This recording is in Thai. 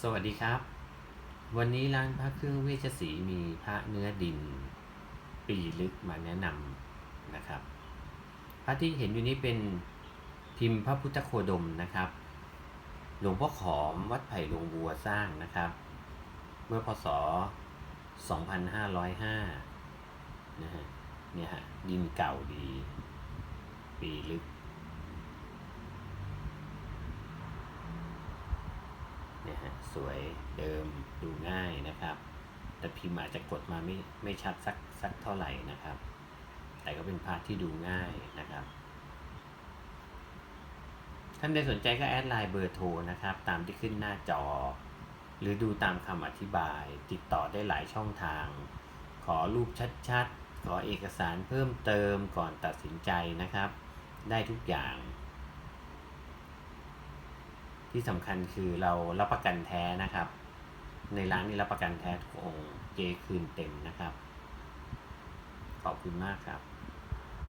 สวัสดีครับ วันนี้ร้านพระเครื่องเวชศรีมีพระเนื้อดิน ปีลึกมาแนะนำนะครับ พระที่เห็นอยู่นี้เป็นพิมพ์พระพุทธโคดมนะครับ หลวงพ่อขอมวัดไผ่หลวงบัวสร้างนะครับ เมื่อพศ 2505นะฮะเนี่ยฮะดินเก่าดี ปีลึก เนี่ยฮะ สวยเดิมดูง่ายนะครับ แต่พิมพ์อาจจะกดมาไม่ไม่ชัดสักสักเท่าไหร่นะครับ แต่ก็เป็นพาร์ทที่ดูง่ายนะครับ ท่านใดสนใจก็แอดไลน์เบอร์โทรนะครับ ตามที่ขึ้นหน้าจอ หรือดูตามคำอธิบาย ติดต่อได้หลายช่องทาง ขอรูปชัดๆ ขอเอกสารเพิ่มเติมก่อนตัดสินใจนะครับ ได้ทุกอย่าง ที่สำคัญคือเรารับประกันแท้นะครับ ในร้านนี้รับประกันแท้ทุกองค์เจคืนเต็มนะครับ ขอบคุณมากครับ